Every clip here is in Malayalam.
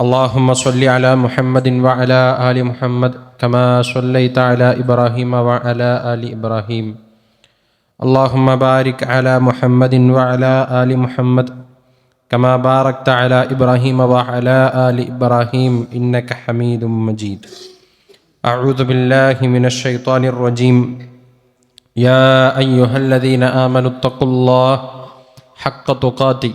اللهم صل على محمد وعلى آل محمد كما صليت على إبراهيم وعلى آل إبراهيم اللهم بارك على محمد وعلى آل محمد كما باركت على إبراهيم وعلى آل إبراهيم إنك حميد مجيد أعوذ بالله من الشيطان الرجيم يا أيها الذين آمنوا اتقوا الله حق تقاته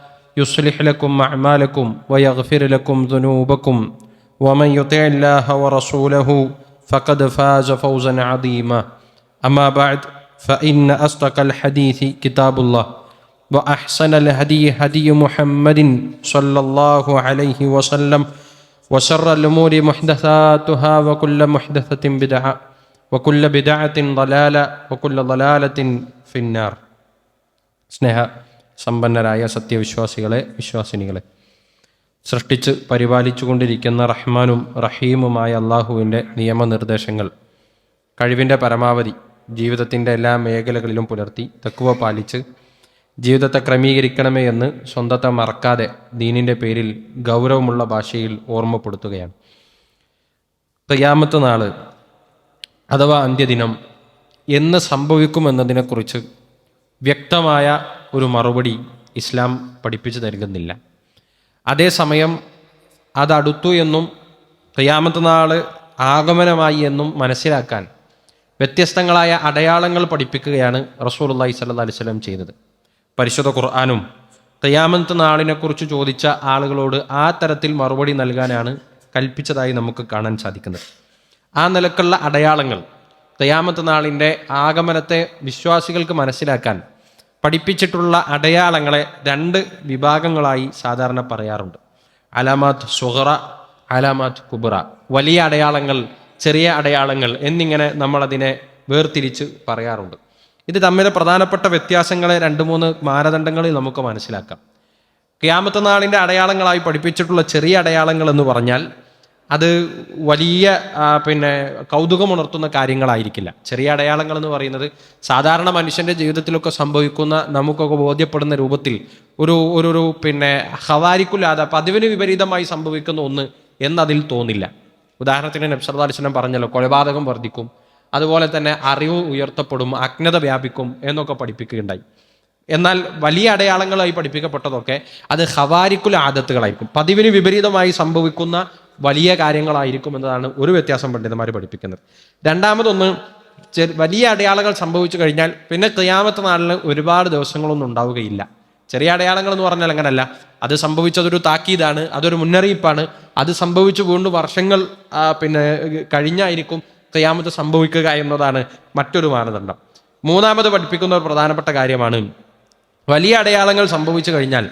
يصلح لكم أعمالكم ويغفر لكم ذنوبكم ومن يطع الله ورسوله فقد فاز فوزا عظيما أما بعد فإن أصدق الحديث كتاب الله وأحسن الهدي هدي محمد صلى الله عليه وسلم وشر الأمور محدثاتها وكل محدثة بدعة وكل بدعة ضلالة وكل ضلالة في النار സ്നേഹ സമ്പന്നരായ സത്യവിശ്വാസികളെ വിശ്വാസിനികളെ. സൃഷ്ടിച്ച് പരിപാലിച്ചു കൊണ്ടിരിക്കുന്ന റഹ്മാനും റഹീമുമായ അള്ളാഹുവിന്റെ നിയമനിർദ്ദേശങ്ങൾ കഴിവിന്റെ പരമാവധി ജീവിതത്തിന്റെ എല്ലാ മേഖലകളിലും പുലർത്തി തക്കുവ പാലിച്ച് ജീവിതത്തെ ക്രമീകരിക്കണമേ എന്ന് സ്വന്തത്തെ മറക്കാതെ ദീനിന്റെ പേരിൽ ഗൗരവമുള്ള ഭാഷയിൽ ഓർമ്മപ്പെടുത്തുകയാണ്. ഖിയാമത്ത് നാൾ അഥവാ അന്ത്യദിനം എന്ന് സംഭവിക്കുമെന്നതിനെക്കുറിച്ച് വ്യക്തമായ ഒരു മറുപടി ഇസ്ലാം പഠിപ്പിച്ചു നൽകുന്നില്ല. അതേസമയം അതടുത്തു എന്നും ഖിയാമത്ത് നാൾ ആഗമനമായി എന്നും മനസ്സിലാക്കാൻ വ്യത്യസ്തങ്ങളായ അടയാളങ്ങൾ പഠിപ്പിക്കുകയാണ് റസൂലുള്ളാഹി സ്വല്ലല്ലാഹി അലൈഹി വസല്ലം ചെയ്തത്. പരിശുദ്ധ ഖുർആാനും ഖിയാമത്ത് നാളിനെക്കുറിച്ച് ചോദിച്ച ആളുകളോട് ആ തരത്തിൽ മറുപടി നൽകാനാണ് കൽപ്പിച്ചതായി നമുക്ക് കാണാൻ സാധിക്കുന്നത്. ആ നിലക്കുള്ള അടയാളങ്ങൾ ഖിയാമത്ത് നാളിന്റെ ആഗമനത്തെ വിശ്വാസികൾക്ക് മനസ്സിലാക്കാൻ പഠിപ്പിച്ചിട്ടുള്ള അടയാളങ്ങളെ രണ്ട് വിഭാഗങ്ങളായി സാധാരണ പറയാറുണ്ട്. അലാമാത്ത് സുഹറ അലാമാത്ത് കുബറ. വലിയ അടയാളങ്ങൾ ചെറിയ അടയാളങ്ങൾ എന്നിങ്ങനെ നമ്മളതിനെ വേർതിരിച്ച് പറയാറുണ്ട്. ഇത് തമ്മിലെ പ്രധാനപ്പെട്ട വ്യത്യാസങ്ങളെ രണ്ട് മൂന്ന് മാനദണ്ഡങ്ങളിൽ നമുക്ക് മനസ്സിലാക്കാം. ക്യാമത്ത നാളിന്റെ അടയാളങ്ങളായി പഠിപ്പിച്ചിട്ടുള്ള ചെറിയ അടയാളങ്ങൾ എന്ന് പറഞ്ഞാൽ അത് വലിയ പിന്നെ കൗതുകമുണർത്തുന്ന കാര്യങ്ങളായിരിക്കില്ല. ചെറിയ അടയാളങ്ങൾ എന്ന് പറയുന്നത് സാധാരണ മനുഷ്യന്റെ ജീവിതത്തിലൊക്കെ സംഭവിക്കുന്ന നമുക്കൊക്കെ ബോധ്യപ്പെടുന്ന രൂപത്തിൽ ഒരു ഒരു ഒരു പിന്നെ ഹവാരിക്കുല്ലാതെ പതിവിന് വിപരീതമായി സംഭവിക്കുന്ന ഒന്ന് എന്നതിൽ തോന്നില്ല. ഉദാഹരണത്തിന് നബ്സർദാലിസ്ലം പറഞ്ഞല്ലോ കൊലപാതകം വർദ്ധിക്കും അതുപോലെ തന്നെ അറിവ് ഉയർത്തപ്പെടും അജ്ഞത വ്യാപിക്കും എന്നൊക്കെ പഠിപ്പിക്കുകയുണ്ടായി. എന്നാൽ വലിയ അടയാളങ്ങളായി പഠിപ്പിക്കപ്പെട്ടതൊക്കെ അത് ഹവാരിക്കുൽ ആദത്തുകളായിരിക്കും. പതിവിന് വിപരീതമായി സംഭവിക്കുന്ന വലിയ കാര്യങ്ങളായിരിക്കും എന്നതാണ് ഒരു വ്യത്യാസം പണ്ഡിതന്മാർ പഠിപ്പിക്കുന്നത്. രണ്ടാമതൊന്ന് വലിയ അടയാളങ്ങൾ സംഭവിച്ചു കഴിഞ്ഞാൽ പിന്നെ ക്രിയാമത്ത് നാളിൽ ഒരുപാട് ദിവസങ്ങളൊന്നും ഉണ്ടാവുകയില്ല. ചെറിയ അടയാളങ്ങൾ എന്ന് പറഞ്ഞാൽ അങ്ങനല്ല. അത് സംഭവിച്ചതൊരു താക്കീതാണ് അതൊരു മുന്നറിയിപ്പാണ്. അത് സംഭവിച്ചു വീണ്ടും വർഷങ്ങൾ പിന്നെ കഴിഞ്ഞായിരിക്കും ക്രിയാമത്ത് സംഭവിക്കുക എന്നതാണ് മറ്റൊരു മാനദണ്ഡം. മൂന്നാമത് പഠിപ്പിക്കുന്ന ഒരു പ്രധാനപ്പെട്ട കാര്യമാണ് വലിയ അടയാളങ്ങൾ സംഭവിച്ചു കഴിഞ്ഞാൽ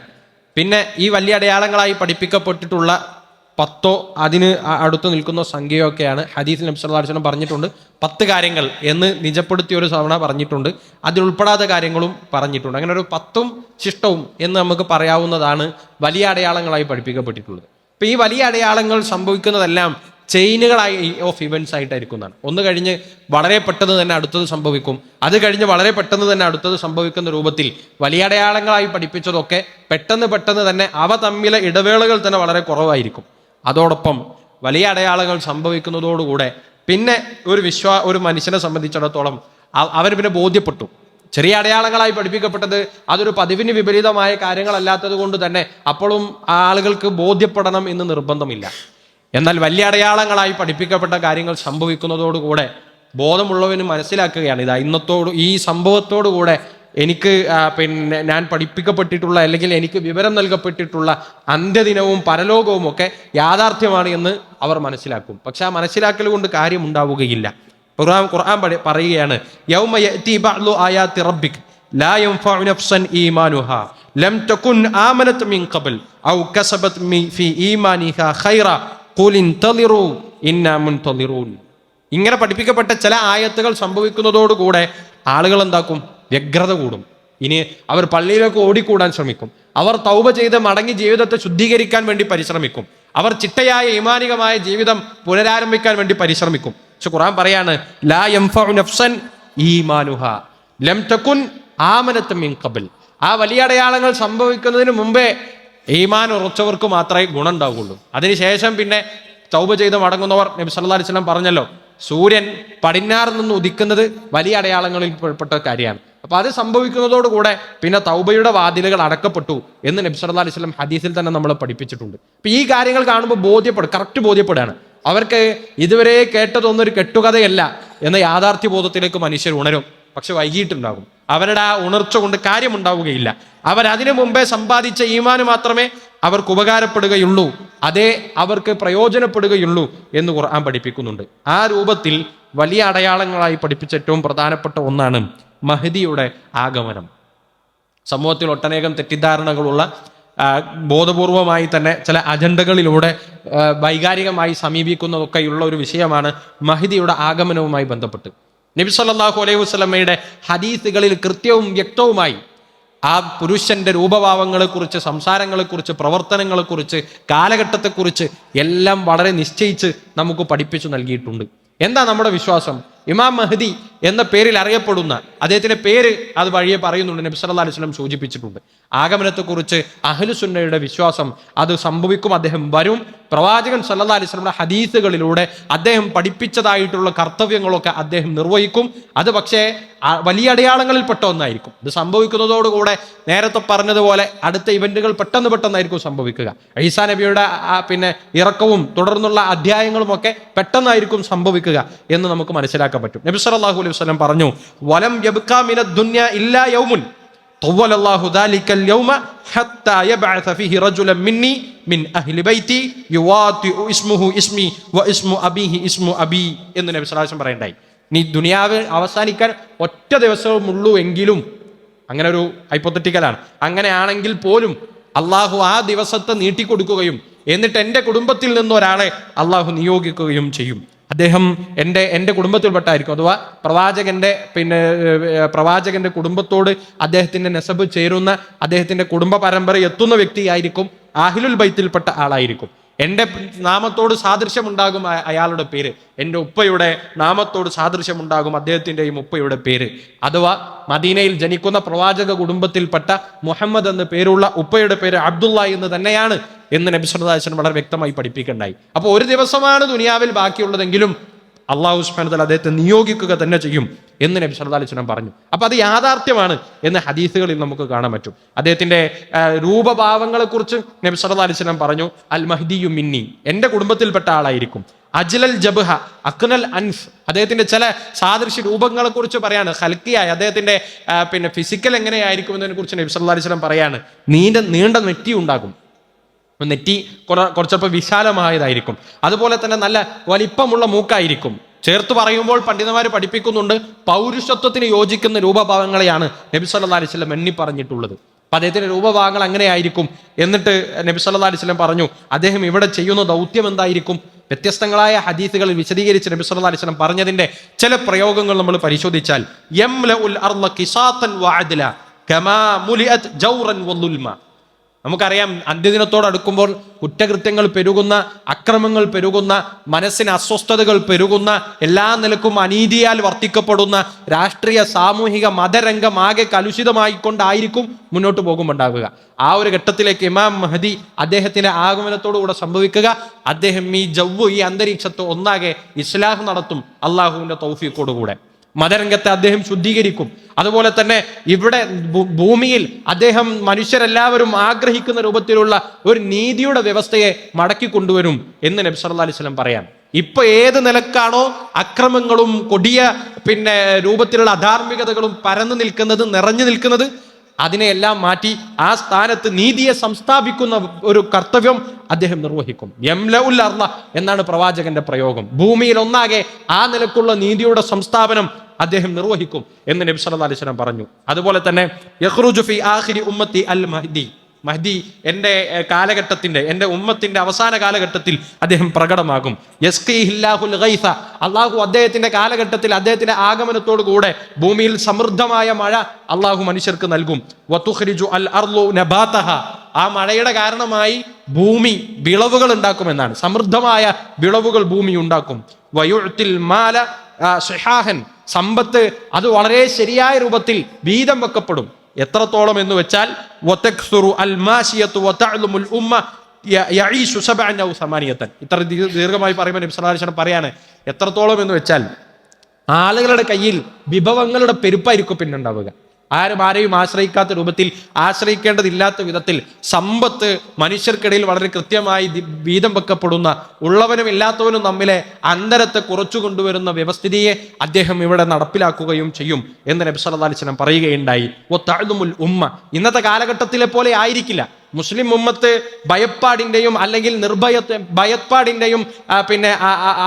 പിന്നെ ഈ വലിയ അടയാളങ്ങളായി പഠിപ്പിക്കപ്പെട്ടിട്ടുള്ള പത്തോ അതിന് അടുത്ത് നിൽക്കുന്ന സംഖ്യയോ ഒക്കെയാണ് ഹദീസ് നബ്സല്ലാസ്ലം പറഞ്ഞിട്ടുണ്ട്. പത്ത് കാര്യങ്ങൾ എന്ന് നിജപ്പെടുത്തിയ ഒരു തവണ പറഞ്ഞിട്ടുണ്ട്. അതിൽ ഉൾപ്പെടാത്ത കാര്യങ്ങളും പറഞ്ഞിട്ടുണ്ട്. അങ്ങനെ ഒരു പത്തും ശിഷ്ടവും എന്ന് നമുക്ക് പറയാവുന്നതാണ് വലിയ അടയാളങ്ങളായി പഠിപ്പിക്കപ്പെട്ടിട്ടുള്ളത്. അപ്പം ഈ വലിയ അടയാളങ്ങൾ സംഭവിക്കുന്നതെല്ലാം ചെയിനുകളായി ഓഫ് ഇവൻസ് ആയിട്ടായിരിക്കുന്നതാണ്. ഒന്ന് കഴിഞ്ഞ് വളരെ പെട്ടെന്ന് തന്നെ അടുത്തത് സംഭവിക്കും. അത് കഴിഞ്ഞ് വളരെ പെട്ടെന്ന് തന്നെ അടുത്തത് സംഭവിക്കുന്ന രൂപത്തിൽ വലിയ അടയാളങ്ങളായി പഠിപ്പിച്ചതൊക്കെ പെട്ടെന്ന് പെട്ടെന്ന് തന്നെ അവ തമ്മിലെ ഇടവേളകൾ തന്നെ വളരെ കുറവായിരിക്കും. അതോടൊപ്പം വലിയ അടയാളങ്ങൾ സംഭവിക്കുന്നതോടുകൂടെ പിന്നെ ഒരു വിശ്വാ ഒരു മനുഷ്യനെ സംബന്ധിച്ചിടത്തോളം അവർ പിന്നെ ബോധ്യപ്പെട്ടു. ചെറിയ അടയാളങ്ങളായി പഠിപ്പിക്കപ്പെട്ടത് അതൊരു പതിവിന് വിപരീതമായ കാര്യങ്ങളല്ലാത്തത് കൊണ്ട് തന്നെ അപ്പോഴും ആളുകൾക്ക് ബോധ്യപ്പെടണം എന്ന് നിർബന്ധമില്ല. എന്നാൽ വലിയ അടയാളങ്ങളായി പഠിപ്പിക്കപ്പെട്ട കാര്യങ്ങൾ സംഭവിക്കുന്നതോടുകൂടെ ബോധമുള്ളവന് മനസ്സിലാക്കുകയാണ് ഇതാ ഇന്നത്തോട് ഈ സംഭവത്തോടു കൂടെ എനിക്ക് പിന്നെ ഞാൻ പഠിപ്പിക്കപ്പെട്ടിട്ടുള്ള അല്ലെങ്കിൽ എനിക്ക് വിവരം നൽകപ്പെട്ടിട്ടുള്ള അന്ത്യദിനവും പരലോകവും ഒക്കെ യാഥാർത്ഥ്യമാണ് എന്ന് അവർ മനസ്സിലാക്കും. പക്ഷെ ആ മനസ്സിലാക്കൽ കൊണ്ട് കാര്യം ഉണ്ടാവുകയില്ല. ഖുർആൻ ഖുർആൻ പറയുകയാണ് യൗമ ബഅ്ലു റബ്ബിക് ഇങ്ങനെ പഠിപ്പിക്കപ്പെട്ട ചില ആയത്തുകൾ സംഭവിക്കുന്നതോടുകൂടെ ആളുകൾ എന്താക്കും? വ്യഗ്രത കൂടും. ഇനി അവർ പള്ളിയിലേക്ക് ഓടിക്കൂടാൻ ശ്രമിക്കും. അവർ തൗബ ചെയ്ത് മടങ്ങി ജീവിതത്തെ ശുദ്ധീകരിക്കാൻ വേണ്ടി പരിശ്രമിക്കും. അവർ ചിട്ടയായ ഈമാനികമായ ജീവിതം പുനരാരംഭിക്കാൻ വേണ്ടി പരിശ്രമിക്കും. പക്ഷെ ഖുറാൻ പറയാണ് ലാ നഫ്സൻ ഈമാനുഹ. ലം മിൻ ഖബൽ. ആ വലിയ അടയാളങ്ങൾ സംഭവിക്കുന്നതിന് മുമ്പേ ഈമാൻ ഉറച്ചവർക്ക് മാത്രമേ ഗുണം ഉണ്ടാവുകയുള്ളൂ അതിനുശേഷം പിന്നെ തൗബ ചെയ്ത് മടങ്ങുന്നവർ നബി സല്ലല്ലാഹു അലൈഹി വസല്ലം പറഞ്ഞല്ലോ സൂര്യൻ പടിഞ്ഞാറ് നിന്ന് ഉദിക്കുന്നത് വലിയ അടയാളങ്ങളിൽ പെട്ട കാര്യമാണ്. അപ്പൊ അത് സംഭവിക്കുന്നതോടുകൂടെ പിന്നെ തൗബയുടെ വാതിലുകൾ അടക്കപ്പെട്ടു എന്ന് നബി സല്ലല്ലാഹു അലൈഹി വസല്ലം ഹദീസിൽ തന്നെ നമ്മൾ പഠിപ്പിച്ചിട്ടുണ്ട്. അപ്പൊ ഈ കാര്യങ്ങൾ കാണുമ്പോൾ ബോധ്യപ്പെടും കറക്റ്റ് ബോധ്യപ്പെടുകയാണ്. അവർക്ക് ഇതുവരെ കേട്ടതൊന്നും ഒരു കെട്ടുകഥയല്ല എന്ന യാഥാർത്ഥ്യ ബോധത്തിലേക്ക് മനുഷ്യർ ഉണരും. പക്ഷെ വൈകിട്ടുണ്ടാകും അവരുടെ ആ ഉണർച്ച കൊണ്ട് കാര്യമുണ്ടാവുകയില്ല. അതിനു മുമ്പേ സമ്പാദിച്ച ഈമാന് മാത്രമേ അവർക്ക് ഉപകാരപ്പെടുകയുള്ളൂ. അതേ അവർക്ക് പ്രയോജനപ്പെടുകയുള്ളൂ എന്ന് ഖുർആൻ പഠിപ്പിക്കുന്നുണ്ട്. ആ രൂപത്തിൽ വലിയ അടയാളങ്ങളായി പഠിപ്പിച്ച ഏറ്റവും പ്രധാനപ്പെട്ട ഒന്നാണ് മഹദിയുടെ ആഗമനം. സമൂഹത്തിൽ ഒട്ടനേകം തെറ്റിദ്ധാരണകളുള്ള ബോധപൂർവമായി തന്നെ ചില അജണ്ടകളിലൂടെ വൈകാരികമായി സമീപിക്കുന്നതൊക്കെയുള്ള ഒരു വിഷയമാണ് മഹിദിയുടെ ആഗമനവുമായി ബന്ധപ്പെട്ട്. നബി സല്ലാഹു അലൈഹി വസല്ലമയുടെ ഹദീസുകളിൽ കൃത്യവും വ്യക്തവുമായി ആ പുരുഷന്റെ രൂപഭാവങ്ങളെക്കുറിച്ച് സംസാരങ്ങളെക്കുറിച്ച് പ്രവർത്തനങ്ങളെക്കുറിച്ച് കാലഘട്ടത്തെക്കുറിച്ച് എല്ലാം വളരെ നിശ്ചയിച്ച് നമുക്ക് പഠിപ്പിച്ചു നൽകിയിട്ടുണ്ട്. എന്താ നമ്മുടെ വിശ്വാസം? ഇമാം മഹദി എന്ന പേരിൽ അറിയപ്പെടുന്ന അദ്ദേഹത്തിന്റെ പേര് അത് വഴിയെ പറയുന്നുണ്ട് നബി സല്ലാ അലൈഹി വസല്ലം സൂചിപ്പിച്ചിട്ടുണ്ട്. ആഗമനത്തെക്കുറിച്ച് അഹ്ലുസുന്നയുടെ വിശ്വാസം അത് സംഭവിക്കും അദ്ദേഹം വരും. പ്രവാചകൻ സല്ലാ അലൈഹി വസല്ലമയുടെ ഹദീസുകളിലൂടെ അദ്ദേഹം പഠിപ്പിച്ചതായിട്ടുള്ള കർത്തവ്യങ്ങളൊക്കെ അദ്ദേഹം നിർവഹിക്കും. അത് പക്ഷേ വലിയ വലിയ അടയാളങ്ങളിൽപ്പെട്ട ഒന്നായിരിക്കും. ഇത് സംഭവിക്കുന്നതോടുകൂടെ നേരത്തെ പറഞ്ഞതുപോലെ അടുത്ത ഇവന്റുകൾ പെട്ടെന്ന് പെട്ടെന്നായിരിക്കും സംഭവിക്കുക. ഐസാ നബിയുടെ പിന്നെ ഇറക്കവും തുടർന്നുള്ള അധ്യായങ്ങളും ഒക്കെ പെട്ടെന്നായിരിക്കും സംഭവിക്കുക എന്ന് നമുക്ക് മനസ്സിലാക്കാൻ പറ്റും നബി സല്ലല്ലാഹു അലൈഹി വസല്ലം പറഞ്ഞു വലം യബ്കാ മിനദ് ദുനിയ ഇല്ലാ യൗമുൻ طول الله ذلك اليوم حتى يبعث فيه رجلا مني من أهل بيتي يواطئ اسمه اسمي واسم أبيه اسم أبي എന്ന് നബി സല്ലല്ലാഹു അലൈഹി വസല്ലം പറയണ്ടായി നീ ദുനിയാവ് അവസാനിക്കാൻ ഒറ്റ ദിവസവുമുള്ളൂ എങ്കിലും അങ്ങനെ ഒരു ഹൈപ്പോത്തറ്റിക്കലാണ് അങ്ങനെയാണെങ്കിൽ പോലും അള്ളാഹു ആ ദിവസത്തെ നീട്ടിക്കൊടുക്കുകയും എന്നിട്ട് എൻ്റെ കുടുംബത്തിൽ നിന്ന് ഒരാളെ അള്ളാഹു നിയോഗിക്കുകയും ചെയ്യും അദ്ദേഹം എന്റെ എന്റെ കുടുംബത്തിൽപ്പെട്ടായിരിക്കും. അഥവാ പ്രവാചകന്റെ പിന്നെ പ്രവാചകന്റെ കുടുംബത്തോട് അദ്ദേഹത്തിന്റെ നെസബ് ചേരുന്ന അദ്ദേഹത്തിന്റെ കുടുംബ പരമ്പര എത്തുന്ന വ്യക്തിയായിരിക്കും ആഹിലുൽ ബൈത്തിൽപ്പെട്ട ആളായിരിക്കും. എന്റെ നാമത്തോട് സാദൃശ്യമുണ്ടാകും അയ- അയാളുടെ പേര്. എന്റെ ഉപ്പയുടെ നാമത്തോട് സാദൃശ്യമുണ്ടാകും അദ്ദേഹത്തിന്റെയും ഉപ്പയുടെ പേര്. അഥവാ മദീനയിൽ ജനിക്കുന്ന പ്രവാചക കുടുംബത്തിൽപ്പെട്ട മുഹമ്മദ് എന്ന പേരുള്ള ഉപ്പയുടെ പേര് അബ്ദുള്ള എന്ന് തന്നെയാണ് എന്ന് നബി വളരെ വ്യക്തമായി പഠിപ്പിക്കണ്ടായി. അപ്പോൾ ഒരു ദിവസമാണ് ദുനിയാവിൽ ബാക്കിയുള്ളതെങ്കിലും അള്ളാഹു സുബ്ഹാനഹു അദ്ദേഹത്തെ നിയോഗിക്കുക തന്നെ ചെയ്യും എന്ന് നബി സല്ലല്ലാഹു അലൈഹി വസല്ലം പറഞ്ഞു. അപ്പൊ അത് യാഥാർത്ഥ്യമാണ് എന്ന് ഹദീസുകളിൽ നമുക്ക് കാണാൻ പറ്റും. അദ്ദേഹത്തിന്റെ രൂപഭാവങ്ങളെ രൂപഭാവങ്ങളെക്കുറിച്ച് നബി സല്ലല്ലാഹു അലൈഹി വസല്ലം പറഞ്ഞു അൽ മഹ്ദിയു മിന്നി എന്റെ കുടുംബത്തിൽപ്പെട്ട ആളായിരിക്കും. അജ്ലൽ ജബ്ഹ അക്നൽ അൻഫ്. അദ്ദേഹത്തിന്റെ ചില സാദൃശ്യ രൂപങ്ങളെ കുറിച്ച് പറയാണ്. ഹൽക്കിയായി അദ്ദേഹത്തിന്റെ പിന്നെ ഫിസിക്കൽ എങ്ങനെയായിരിക്കും എന്നതിനെ കുറിച്ച് നബി സല്ലല്ലാഹു അലൈഹി വസല്ലം പറയാണ്. നീണ്ട നീണ്ട നെറ്റി ഉണ്ടാകും നെറ്റി കുറ കുറച്ചപ്പോൾ വിശാലമായതായിരിക്കും. അതുപോലെ തന്നെ നല്ല വലിപ്പമുള്ള മൂക്കായിരിക്കും. ചേർത്ത് പറയുമ്പോൾ പണ്ഡിതന്മാർ പഠിപ്പിക്കുന്നുണ്ട് പൗരുഷത്വത്തിന് യോജിക്കുന്ന രൂപഭാവങ്ങളെയാണ് നബി സല്ലാ അലൈഹി വസല്ലം എണ്ണി പറഞ്ഞിട്ടുള്ളത്. അപ്പം അദ്ദേഹത്തിന്റെ രൂപഭാവങ്ങൾ അങ്ങനെയായിരിക്കും എന്നിട്ട് നബി സല്ലാ അലൈഹി വസല്ലം പറഞ്ഞു അദ്ദേഹം ഇവിടെ ചെയ്യുന്ന ദൗത്യം എന്തായിരിക്കും? വ്യത്യസ്തങ്ങളായ ഹദീസുകളിൽ വിശദീകരിച്ച് നബി സല്ലാ അലൈഹി വസല്ലം പറഞ്ഞതിന്റെ ചില പ്രയോഗങ്ങൾ നമ്മൾ പരിശോധിച്ചാൽ നമുക്കറിയാം അന്ത്യദിനത്തോട് അടുക്കുമ്പോൾ കുറ്റകൃത്യങ്ങൾ പെരുകുന്ന അക്രമങ്ങൾ പെരുകുന്ന മനസ്സിന് അസ്വസ്ഥതകൾ പെരുകുന്ന എല്ലാ നിലക്കും അനീതിയാൽ വർത്തിക്കപ്പെടുന്ന രാഷ്ട്രീയ സാമൂഹിക മതരംഗം ആകെ കലുഷിതമായിക്കൊണ്ടായിരിക്കും മുന്നോട്ട് പോകുമുണ്ടാവുക ആ ഒരു ഘട്ടത്തിലേക്ക് ഇമാം മഹദി അദ്ദേഹത്തിന്റെ ആഗമനത്തോടുകൂടെ സംഭവിക്കുക. അദ്ദേഹം ഈ ജവ്വു ഈ അന്തരീക്ഷത്തെ ഒന്നാകെ ഇസ്ലാഹ് നടത്തും. അള്ളാഹുവിന്റെ തൗഫീഖോടുകൂടെ മതരംഗത്തെ അദ്ദേഹം ശുദ്ധീകരിക്കും. അതുപോലെ തന്നെ ഇവിടെ ഭൂമിയിൽ അദ്ദേഹം മനുഷ്യരെല്ലാവരും ആഗ്രഹിക്കുന്ന രൂപത്തിലുള്ള ഒരു നീതിയുടെ വ്യവസ്ഥയെ മടക്കി കൊണ്ടുവരും എന്ന് നബി സല്ലാ അലൈഹി സ്വലം പറയാം. ഇപ്പൊ ഏത് നിലക്കാണോ അക്രമങ്ങളും കൊടിയ പിന്നെ രൂപത്തിലുള്ള അധാർമികതകളും പരന്നു നിൽക്കുന്നത് നിറഞ്ഞു നിൽക്കുന്നത് അതിനെയെല്ലാം മാറ്റി ആ സ്ഥാനത്ത് നീതിയെ സംസ്ഥാപിക്കുന്ന ഒരു കർത്തവ്യം അദ്ദേഹം നിർവഹിക്കും. യംലഉൽ അർള എന്നാണ് പ്രവാചകന്റെ പ്രയോഗം. ഭൂമിയിൽ ഒന്നാകെ ആ നിലക്കുള്ള നീതിയുടെ സംസ്ഥാപനം അദ്ദേഹം നിർവഹിക്കും എന്ന് നബി സല്ലല്ലാഹു അലൈഹി പറഞ്ഞു. അതുപോലെ തന്നെ യഖ്റുജു ഉമ്മത്തി അൽ മഹ്ദി. മഹ്ദി എന്റെ കാലഘട്ടത്തിന്റെ എന്റെ ഉമ്മത്തിന്റെ അവസാന കാലഘട്ടത്തിൽ അദ്ദേഹം പ്രകടമാകും. യസ്കിഹില്ലാഹുൽ ഗൈസ. അള്ളാഹു അദ്ദേഹത്തിന്റെ കാലഘട്ടത്തിൽ അദ്ദേഹത്തിന്റെ ആഗമനത്തോടു കൂടെ ഭൂമിയിൽ സമൃദ്ധമായ മഴ അള്ളാഹു മനുഷ്യർക്ക് നൽകും. വത്തുഹരിജു അൽ അർലു നബാത്തഹ ആ മഴയുടെ കാരണമായി ഭൂമി വിളവുകൾ ഉണ്ടാക്കുമെന്നാണ്. സമൃദ്ധമായ വിളവുകൾ ഭൂമി ഉണ്ടാക്കും. വയുത്തിൽ മാല സുഹാഹൻ സമ്പത്ത് അത് വളരെ ശരിയായ രൂപത്തിൽ വീതം വെക്കപ്പെടും. എത്രത്തോളം എന്ന് വെച്ചാൽ ഇത്ര ദീർഘമായി പറയുമ്പോൾ നബി സല്ലല്ലാഹു അലൈഹി വസല്ലം പറയാണ് എത്രത്തോളം എന്ന് വെച്ചാൽ ആളുകളുടെ കയ്യിൽ വിഭവങ്ങളുടെ പെരുപ്പായിരിക്കും പിന്നെ ഉണ്ടാവുക ആരും ആരെയും ആശ്രയിക്കാത്ത രൂപത്തിൽ ആശ്രയിക്കേണ്ടതില്ലാത്ത വിധത്തിൽ സമ്പത്ത് മനുഷ്യർക്കിടയിൽ വളരെ കൃത്യമായി വീതം വെക്കപ്പെടുന്ന ഉള്ളവനും ഇല്ലാത്തവനും തമ്മിലെ അന്തരത്തെ കുറച്ചു കൊണ്ടുവരുന്ന വ്യവസ്ഥിതിയെ അദ്ദേഹം ഇവിടെ നടപ്പിലാക്കുകയും ചെയ്യും എന്ന് നബി സല്ലല്ലാഹു അലൈഹി വസല്ലം പറയുകയുണ്ടായി. ഒത്താഴ്ന്നുമുൽ ഉമ്മ. ഇന്നത്തെ കാലഘട്ടത്തിലെ പോലെ ആയിരിക്കില്ല. മുസ്ലിം ഉമ്മത്ത് ഭയപ്പാടിന്റെയും അല്ലെങ്കിൽ നിർഭയ ഭയപ്പാടിന്റെയും പിന്നെ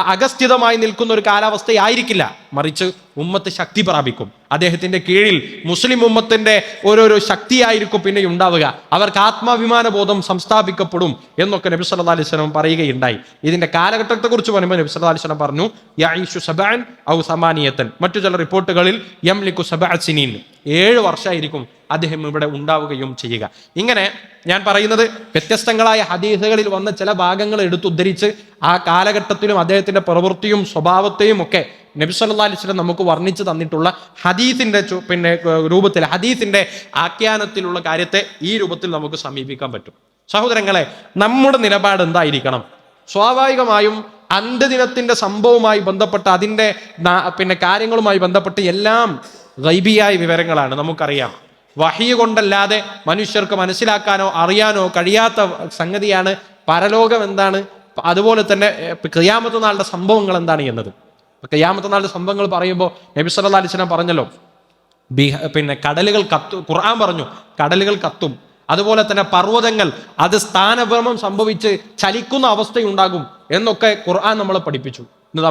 അഗസ്ഥിതമായി നിൽക്കുന്ന ഒരു കാലാവസ്ഥയായിരിക്കില്ല. മറിച്ച് ഉമ്മത്ത് ശക്തി പ്രാപിക്കും. അദ്ദേഹത്തിന്റെ കീഴിൽ മുസ്ലിം ഉമ്മത്തിന്റെ ഓരോരോ ശക്തിയായിരിക്കും പിന്നെ ഉണ്ടാവുക. അവർക്ക് ആത്മാഭിമാന ബോധം സംസ്ഥാപിക്കപ്പെടും എന്നൊക്കെ നബി സല്ലാ അലൈഹി സ്വലം പറയുകയുണ്ടായി. ഇതിന്റെ കാലഘട്ടത്തെ കുറിച്ച് പറയുമ്പോൾ നബി സല്ലാ അലൈഹി വസല്ലം പറഞ്ഞു യഈഷു സബഅൻ ഔ സമാനിയത്തൻ. മറ്റു ചില റിപ്പോർട്ടുകളിൽ യംലിക്കു സബഅ സിനീൻ. ഏഴ് വർഷമായിരിക്കും അദ്ദേഹം ഇവിടെ ഉണ്ടാവുകയും ചെയ്യുക. ഇങ്ങനെ ഞാൻ പറയുന്നത് വ്യത്യസ്തങ്ങളായ ഹദീസുകളിൽ വന്ന ചില ഭാഗങ്ങൾ എടുത്തുദ്ധരിച്ച് ആ കാലഘട്ടത്തിലും അദ്ദേഹത്തിന്റെ പ്രവൃത്തിയും സ്വഭാവത്തെയും ഒക്കെ നബി സല്ലല്ലാഹു അലൈഹി വസല്ലം നമുക്ക് വർണിച്ചു തന്നിട്ടുള്ള ഹദീസിന്റെ പിന്നെ രൂപത്തിൽ ഹദീസിന്റെ ആഖ്യാനത്തിലുള്ള കാര്യത്തെ ഈ രൂപത്തിൽ നമുക്ക് സമീപിക്കാൻ പറ്റും. സഹോദരങ്ങളെ നമ്മുടെ നിലപാട് എന്തായിരിക്കണം? സ്വാഭാവികമായും അന്ത്യദിനത്തിന്റെ സംഭവവുമായി ബന്ധപ്പെട്ട് അതിന്റെ പിന്നെ കാര്യങ്ങളുമായി ബന്ധപ്പെട്ട് എല്ലാം ഗൈബിയായ വിവരങ്ങളാണ് നമുക്കറിയാം. വഹി കൊണ്ടല്ലാതെ മനുഷ്യർക്ക് മനസ്സിലാക്കാനോ അറിയാനോ കഴിയാത്ത സംഗതിയാണ് പരലോകം എന്താണ്? അതുപോലെ തന്നെ ക്രിയാമത്ത നാളുടെ സംഭവങ്ങൾ എന്താണ് എന്നത്? ക്രിയാമത്ത നാളുടെ സംഭവങ്ങൾ പറയുമ്പോൾ നബി സല്ലാ അലൈഹി വസല്ലം പറഞ്ഞല്ലോ ബിഹ പിന്നെ കടലുകൾ കത്തു ഖുർആൻ പറഞ്ഞു കടലുകൾ കത്തും. അതുപോലെ തന്നെ പർവതങ്ങൾ അത് സ്ഥാനഭ്രമം സംഭവിച്ച് ചലിക്കുന്ന അവസ്ഥയുണ്ടാകും എന്നൊക്കെ ഖുർആൻ നമ്മളെ പഠിപ്പിച്ചു.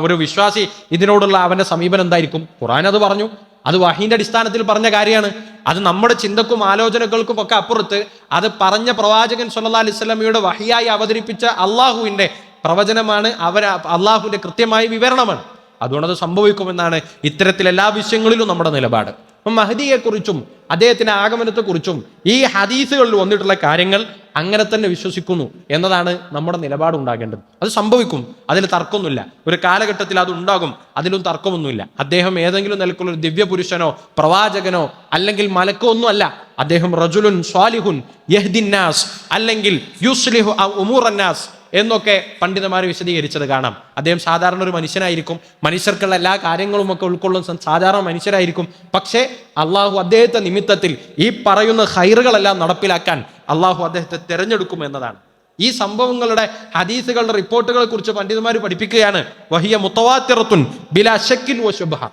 ഒരു വിശ്വാസി ഇതിനോടുള്ള അവന്റെ സമീപനം എന്തായിരിക്കും? ഖുർആൻ അത് പറഞ്ഞു അത് വഹീന്റെ അടിസ്ഥാനത്തിൽ പറഞ്ഞ കാര്യമാണ്. അത് നമ്മുടെ ചിന്തക്കും ആലോചനകൾക്കും ഒക്കെ അപ്പുറത്ത് അത് പറഞ്ഞ പ്രവാചകൻ സല്ലാ അലൈഹി വസല്ലമയുടെ വഹിയായി അവതരിപ്പിച്ച അള്ളാഹുവിന്റെ പ്രവചനമാണ് അവർ അള്ളാഹുവിന്റെ കൃത്യമായ വിവരണമാണ്. അതുകൊണ്ടത് അത് സംഭവിക്കുമെന്നാണ് ഇത്തരത്തിൽ എല്ലാ വിഷയങ്ങളിലും നമ്മുടെ നിലപാട്. അപ്പം മഹദിയെക്കുറിച്ചും അദ്ദേഹത്തിന്റെ ആഗമനത്തെക്കുറിച്ചും ഈ ഹദീസുകളിൽ വന്നിട്ടുള്ള കാര്യങ്ങൾ അങ്ങനെ തന്നെ വിശ്വസിക്കുന്നു എന്നതാണ് നമ്മുടെ നിലപാട് ഉണ്ടാകേണ്ടത് അത് സംഭവിക്കും. അതിൽ തർക്കമൊന്നുമില്ല. ഒരു കാലഘട്ടത്തിൽ അത് ഉണ്ടാകും. അതിലും തർക്കമൊന്നുമില്ല. അദ്ദേഹം ഏതെങ്കിലും നിലക്കുള്ള ഒരു ദിവ്യപുരുഷനോ പ്രവാചകനോ അല്ലെങ്കിൽ മലക്കോ ഒന്നുമല്ല. അദ്ദേഹം റജുലുൻ സ്വാലിഹുൻ യഹ്ദിന്നാസ് അല്ലെങ്കിൽ യുസ്ലിഹു ഉമൂറന്നാസ് എന്നൊക്കെ പണ്ഡിതന്മാർ വിശദീകരിച്ചത് കാണാം. അദ്ദേഹം സാധാരണ ഒരു മനുഷ്യനായിരിക്കും. മനുഷ്യർക്കുള്ള എല്ലാ കാര്യങ്ങളും ഒക്കെ ഉൾക്കൊള്ളുന്ന സാധാരണ മനുഷ്യരായിരിക്കും. പക്ഷേ അള്ളാഹു അദ്ദേഹത്തെ നിമിത്തത്തിൽ ഈ പറയുന്ന ഹൈറുകളെല്ലാം നടപ്പിലാക്കാൻ അള്ളാഹു അദ്ദേഹത്തെ തിരഞ്ഞെടുക്കും എന്നതാണ്. ഈ സംഭവങ്ങളുടെ ഹദീസുകളുടെ റിപ്പോർട്ടുകളെ കുറിച്ച് പണ്ഡിതന്മാർ പഠിപ്പിക്കുകയാണ്. വഹിയ മുത്തവാത്തിറത്തുൻ ബിലാ ഷക്കിൻ വ ശുബ്ഹ.